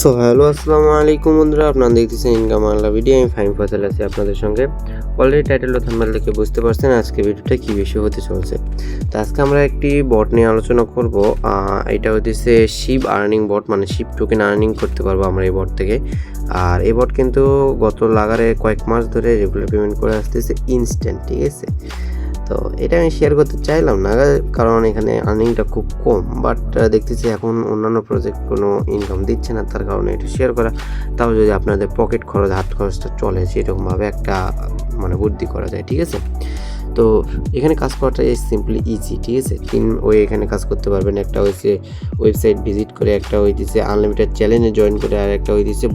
So hello আসসালামু আলাইকুম বন্ধুরা, আপনারা দেখতেছেন ইনকাম আল্লাহ ভিডিও আমি ফাইম ফসল আছি আপনাদের সঙ্গে। অলরেডি টাইটেল ও থাম্বনেল দেখে বুঝতে পারছেন আজকে ভিডিওটা কী বিষয় হতে চলছে। তো আজকে আমরা একটি বট নিয়ে আলোচনা করব এটা হচ্ছে শিপ আর্নিং বট মানে শিপ টোকেন আর্নিং করতে পারব আমরা এই বট থেকে। আর এই বট কিন্তু গত লাগারে কয়েক মাস ধরে রেগুলার পেমেন্ট করে আসতেছে ইনস্ট্যান্ট ঠিক আছে? তো এটা আমি শেয়ার করতে চাইলাম না, কারণ এখানে আর্নিংটা খুব কম বাট দেখতেছি এখন অন্যান্য প্রজেক্ট কোনো ইনকাম দিচ্ছে না, তার কারণে এটা শেয়ার করা। তাও যদি আপনাদের পকেট খরচ, হাত খরচটা চলে, সেরকমভাবে একটা মানে বুদ্ধি করা যায়, ঠিক আছে? তো এখানে কাজ করাটা সিম্পলি ইজি ঠিক আছে? তিন ওয়ে এখানে কাজ করতে পারবেন, একটা হয়েছে ওয়েবসাইট ভিজিট করে, একটা হইতেছে আনলিমিটেড চ্যালেঞ্জে জয়েন করে, আর একটা হইতেছে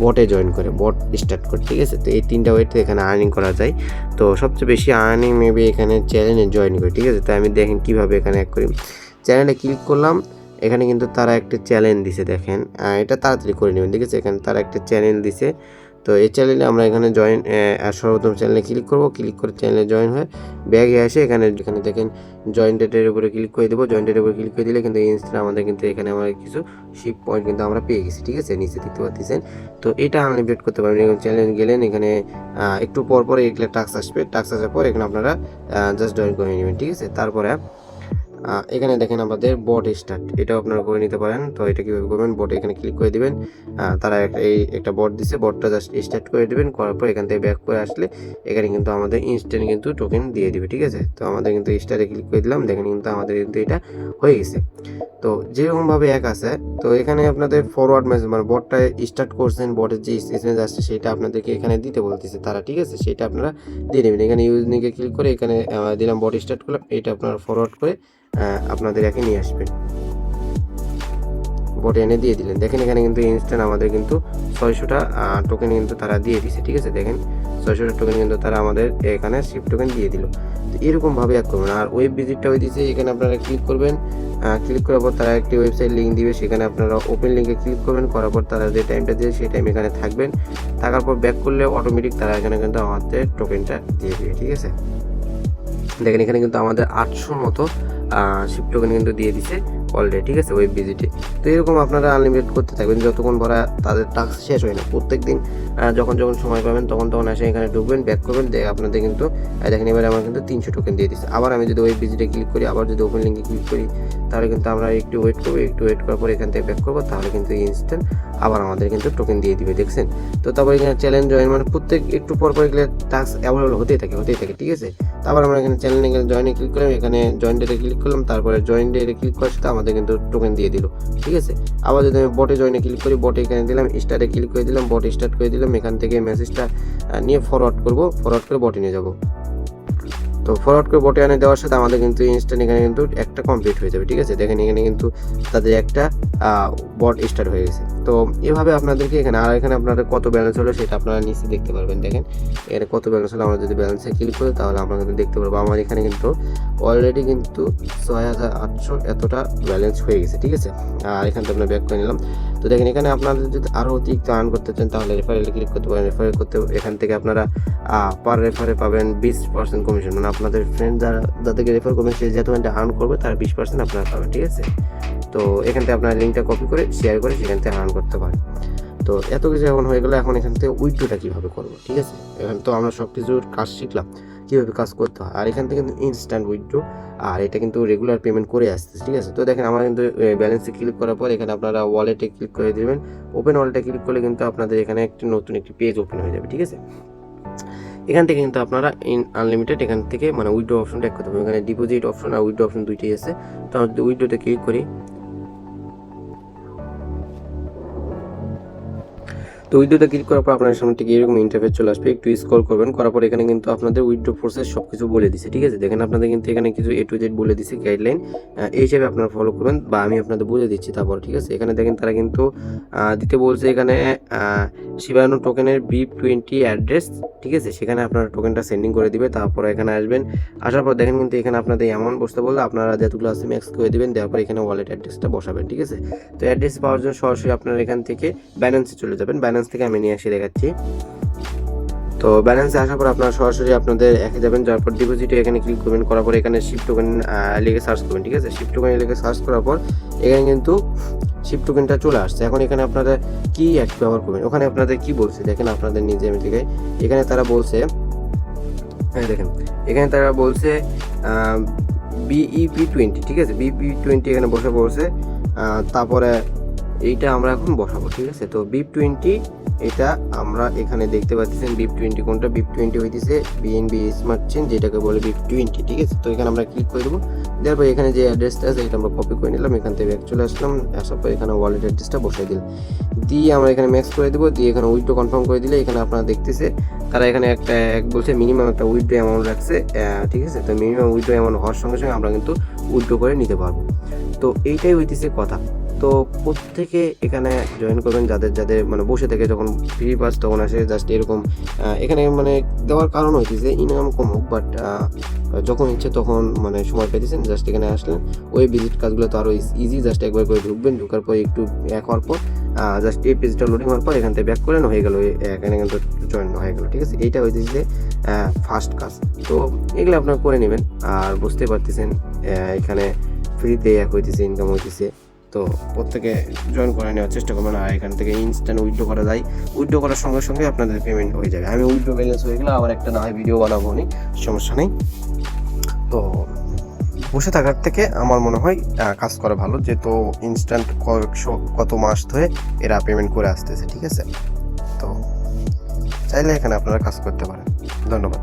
বটে জয়েন করে বট স্টার্ট করে, ঠিক আছে? তো এই তিনটা ওয়েতে এখানে আর্নিং করা যায়। তো সবচেয়ে বেশি আর্নিং মেবি এখানে চ্যানেলে জয়েন করে, ঠিক আছে? তাই আমি দেখেন কীভাবে এখানে এক করি। চ্যানেলে ক্লিক করলাম, এখানে কিন্তু তারা একটা চ্যালেঞ্জ দিছে, দেখেন। এটা তাড়াতাড়ি করে নেবেন, ঠিক আছে? এখানে তারা একটা চ্যানেল দিছে। তো এই চ্যানেলে আমরা এখানে জয়েন সর্বপ্রথম চ্যানেলে ক্লিক করব। ক্লিক করে চ্যানেলে জয়েন হয়ে ব্যাগে আসে এখানে এখানে দেখেন জয়েন ডেটের উপরে ক্লিক করে দেবো। জয়েন ডেটের উপরে ক্লিক করে দিলে কিন্তু ইনস্টা আমাদের কিন্তু এখানে আমরা কিছু শিপ পয়েন্ট কিন্তু আমরা পেয়ে গেছি, ঠিক আছে? নিচে দেখতে পাচ্ছেন। তো এটা আনলিমিটেড করতে পারবেন। এখানে চ্যানেল গেলেন, এখানে একটু পর পর এগুলো টাক্স আসবে। টাক্স আসার পর এখানে আপনারা জাস্ট জয়েন করে নেবেন, ঠিক আছে? তারপরে এখানে দেখেন আমাদের বট স্টার্ট এটাও আপনারা করে নিতে পারেন। তো এটা কীভাবে করবেন? বট এখানে ক্লিক করে দিবেন। তারা এই একটা বট দিছে বটটা জাস্ট স্টার্ট করে দিবেন, করার পর এখান থেকে ব্যাক করে আসলে এখানে কিন্তু আমাদের ইনস্ট্যান্ট কিন্তু টোকেন দিয়ে দিবে, ঠিক আছে? তো আমাদের কিন্তু স্টারে ক্লিক করে দিলাম, দেখেন কিন্তু আমাদের কিন্তু এটা হয়ে গেছে। তো যেরকমভাবে এক আছে, তো এখানে আপনাদের ফরওয়ার্ড মেসেজ মানে বটটা স্টার্ট করছেন বটের যে এসএমএস আসছে, সেটা আপনাদেরকে এখানে দিতে বলতেছে তারা, ঠিক আছে? সেটা আপনারা দিয়ে নেবেন এখানে ইউজ নিকে ক্লিক করে এখানে দিলাম বট স্টার্ট করলাম, এটা আপনারা ফরওয়ার্ড করে আপনাদের একে নিয়ে আসবেন বটে এনে দিয়ে দিলেন। দেখেন এখানে কিন্তু ইনস্ট্যান্ট আমাদের কিন্তু ছয়শোটা টোকেন কিন্তু তারা দিয়ে দিছে, ঠিক আছে? দেখেন, ছয়শোটা টোকেন কিন্তু তারা আমাদের এখানে শিফট টোকেন দিয়ে দিল। তো এরকমভাবে এক করবেন। আর ওয়েব ভিজিটটা হয়ে দিচ্ছে এখানে আপনারা ক্লিক করবেন। ক্লিক করার পর তারা একটি ওয়েবসাইট লিঙ্ক দিবে, সেখানে আপনারা ওপেন লিঙ্কে ক্লিক করবেন। করার পর তারা যে টাইমটা দিয়ে সেই টাইম এখানে থাকবেন। থাকার পর ব্যাক করলে অটোমেটিক তারা এখানে কিন্তু আমাদের টোকেনটা দিয়ে দিবে, ঠিক আছে? দেখেন এখানে কিন্তু আমাদের আটশোর মতো শিপ টোকেন কিন্তু দিয়ে দিছে। অলরেডি ঠিক আছে? ওয়েব ভিজিটে তো এরকম আপনারা আনলিমিটেড করতে থাকবেন, যতক্ষণ ভরা তাদের টাস্ক শেষ হয় না। প্রত্যেক দিন যখন যখন সময় পাবেন, তখন তখন এসে এখানে ঢুকবেন ব্যাক করবেন দেখ আপনাদের কিন্তু দেখেন এবারে আমার কিন্তু তিনশো টোকেন দিয়ে দিচ্ছে আবার আমি যদি ওয়েব ভিজিটে ক্লিক করি, আবার যদি ওপেন লিঙ্কে ক্লিক করি, তাহলে কিন্তু আমরা একটু ওয়েট করব, একটু ওয়েট করার পর এখান থেকে ব্যাক করব, তাহলে কিন্তু ইনস্ট্যান্ট আবার আমাদের কিন্তু টোকেন দিয়ে দিবে, দেখছেন? তো তারপর এখানে চ্যালেঞ্জ জয়েন মানে প্রত্যেক, একটু পর পর এগুলো টাস্ক অ্যাভেলেবল হতেই থাকে হতেই থাকে, ঠিক আছে? তারপর আমরা এখানে চ্যানেলে গেলে জয়েনে ক্লিক করলাম এখানে জয়েন ডেটে ক্লিক করলাম, তারপরে জয়েন ডেটে ক্লিক করার সাথে আমাদের কিন্তু টোকেন দিয়ে দিল, ঠিক আছে? আবার যদি আমি বটে জয়নে ক্লিক করি বটে এখানে দিলাম স্টারে ক্লিক করে দিলাম বটে স্টার্ট করে দিলাম, এখান থেকে মেসেজটা নিয়ে ফরওয়ার্ড করব ফরওয়ার্ড করে বটে নিয়ে যাব। তো ফরওয়ার্ড করে বটে আনে দেওয়ার সাথে আমাদের কিন্তু ইনস্ট্যান্ট এখানে কিন্তু একটা কমপ্লিট হয়ে যাবে, ঠিক আছে? দেখেন এখানে কিন্তু তাদের একটা বট স্টার্ট হয়ে গেছে। তো এভাবে আপনাদেরকে এখানে, আর এখানে আপনাদের কত ব্যালেন্স হলো সেটা আপনারা নিচে দেখতে পারবেন। দেখেন এখানে কত ব্যালেন্স হলো? আমরা যদি ব্যালেন্সে ক্লিক করি, তাহলে আমরা কিন্তু দেখতে পারব। আমার এখানে কিন্তু অলরেডি কিন্তু ছয় হাজার আটশো এতটা ব্যালেন্স হয়ে গেছে, ঠিক আছে? আর এখান থেকে আমরা ব্যাক করে নিলাম। তো দেখেন, এখানে আপনাদের যদি আরও অতিরিক্ত আর্ন করতে চান, তাহলে রেফারেলে ক্লিক করতে পারেন। রেফারেল করতে, এখান থেকে আপনারা পার রেফারে পাবেন বিশ পার্সেন্ট কমিশন মানে আপনাদের ফ্রেন্ড যারা, যাদেরকে রেফার করবেন সে যত আর্ন করবে, তার বিশ পার্সেন্ট আপনারা পাবেন, ঠিক আছে? তো এখান থেকে আপনার লিঙ্কটা কপি করে শেয়ার করে সেখান থেকে আর্ন করতে পারেন। তো এত কিছু এখন হয়ে গেলো এখন এখান থেকে উইথড্রোটা কীভাবে করব, ঠিক আছে? এখন তো আমরা সব কিছুর কাজ শিখলাম, কীভাবে কাজ করতে হয়। আর এখান থেকে কিন্তু ইনস্ট্যান্ট উইথড্রো আর এটা কিন্তু রেগুলার পেমেন্ট করে আসছে ঠিক আছে? তো দেখেন আমার কিন্তু ব্যালেন্সে ক্লিক করার পর এখানে আপনারা ওয়ালেটে ক্লিক করে দেবেন। ওপেন ওয়ালেটে ক্লিক করলে কিন্তু আপনাদের এখানে একটি নতুন একটি পেজ ওপেন হয়ে যাবে, ঠিক আছে? এখান থেকে কিন্তু আপনারা ইন আনলিমিটেড এখান থেকে মানে উইড্রো অপশনটা এক করতে পারবেন। এখানে ডিপোজিট অপশন আর উইড্রো অপশন দুইটাই আছে। তো আমরা যদি ক্লিক করি তো উইড্রোতে ক্লিক করার পর আপনার সামনে ঠিক এরকম ইন্টারফেস চলে আসবে। একটু স্ক্রল করবেন, করার পর এখানে কিন্তু আপনাদের উইড্রো প্রসেস সব কিছু বলে দিছে, ঠিক আছে? দেখেন আপনাদের কিন্তু এখানে কিছু এ টু জেড বলে দিছে গাইডলাইন এই হিসাবে আপনারা ফলো করবেন বা আমি আপনাদের বলে দিচ্ছি তারপর, ঠিক আছে? এখানে দেখেন তারা কিন্তু দিতে বলছে এখানে শিবায়ু টোকেনের বি টোয়েন্টি অ্যাড্রেস ঠিক আছে? সেখানে আপনারা টোকেনটা সেন্ডিং করে দিবে, তারপর এখানে আসবেন। আসার পর দেখেন কিন্তু এখানে আপনাদের এমন বসতে বললে, আপনারা যতগুলো আছে ম্যাক্স করে দেবেন, দেওয়ার পর এখানে ওয়ালেট অ্যাড্রেসটা বসাবেন, ঠিক আছে? তো অ্যাড্রেস পাওয়ার জন্য সরাসরি আপনারা এখান থেকে ব্যালেন্সে চলে যাবেন। ব্যালেন্স থেকে আমি নিয়ে এসে দেখাচ্ছি। তো ব্যালেন্সে আসার পর আপনারা সরাসরি আপনাদের একে যাবেন, যাওয়ার পর ডিপোজিটে এখানে ক্লিক করবেন, করার পর এখানে শিফট টোকেন লিখে সার্চ করবেন, ঠিক আছে? শিফট টোকেন লিখে সার্চ করার পর এখানে কিন্তু শিফট টোকেনটা চলে আসছে। এখন এখানে আপনারা কি অ্যাপ ব্যবহার করবেন? ওখানে আপনাদের কি বলছে? দেখেন আপনাদের নিজে আমি থেকে এখানে তারা বলছে হ্যাঁ দেখেন, এখানে তারা বলছে বিইপি টোয়েন্টি ঠিক আছে? বিপি টোয়েন্টি এখানে বসে পড়ছে তারপরে এইটা আমরা এখন বসাবো, ঠিক আছে? তো বিপ টোয়েন্টি, এটা আমরা এখানে দেখতে পাচ্ছেন বিপ টোয়েন্টি কোনটা? বিপ টোয়েন্টি হইতেছে বিএনবি স্মার্ট চেন যেটাকে বলে বিপ টোয়েন্টি, ঠিক আছে? তো এখানে আমরা ক্লিক করে দেবো। দেওয়ার পর এখানে যে অ্যাড্রেসটা আছে, এটা আমরা কপি করে নিলাম, এখান থেকে চলে আসলাম, আসার পর এখানে ওয়ালেট অ্যাড্রেসটা বসাই দিলাম। দিয়ে আমরা এখানে ম্যাক্স করে দেবো, দিয়ে এখানে উইথড্র কনফার্ম করে দিলে এখানে আপনারা দেখতেছে, তারা এখানে একটা, এক বলছে মিনিমাম একটা উইথড্র অ্যামাউন্ট রাখছে ঠিক আছে? তো মিনিমাম উইথড্র অ্যামাউন্ট হওয়ার সঙ্গে সঙ্গে আমরা কিন্তু উইথড্র করে নিতে পারব। তো এইটাই হইতেছে কথা। তো প্রত্যেকে এখানে জয়েন করবেন যাদের যাদের মানে বসে থেকে যখন ফ্রি পাস তখন আসে জাস্ট এরকম এখানে মানে দেওয়ার কারণ হইতেছে ইনকাম কম হোক বাট যখন ইচ্ছে তখন মানে সময় পেতেছেন জাস্ট এখানে আসলেন। ওই ভিজিট কাজগুলো তো আরও ইজি জাস্ট একবার করে ঢুকবেন, ঢুকার পর একটু এক হওয়ার পর জাস্ট এই পেজটা লোডিং হওয়ার পর এখান থেকে ব্যাক করেন, হয়ে গেল এখানে কিন্তু জয়েন হয়ে গেল, ঠিক আছে? এইটা হইতেছে ফার্স্ট কাজ। তো এগুলো আপনারা করে নেবেন, আর বুঝতে পারতেছেন এখানে ফ্রিতে এক হইতেছে ইনকাম হইতেছে। তো প্রত্যেকে জয়েন করে নেওয়ার চেষ্টা করবেন। আর এখান থেকে ইনস্ট্যান্ট উইথড্র করা যায়। উইথড্র করার সঙ্গে সঙ্গে আপনাদের পেমেন্ট হয়ে যাবে। আমি উইথড্র ব্যালেন্স হয়ে গেলে আবার একটা না ভিডিও বানাবো নি, সমস্যা নেই। তো বসে থাকার থেকে আমার মনে হয় কাজ করা ভালো। যেহেতু ইনস্ট্যান্ট কয়েকশো কত মাস ধরে এরা পেমেন্ট করে আসতেছে, ঠিক আছে? তো চাইলে এখানে আপনারা কাজ করতে পারেন। ধন্যবাদ।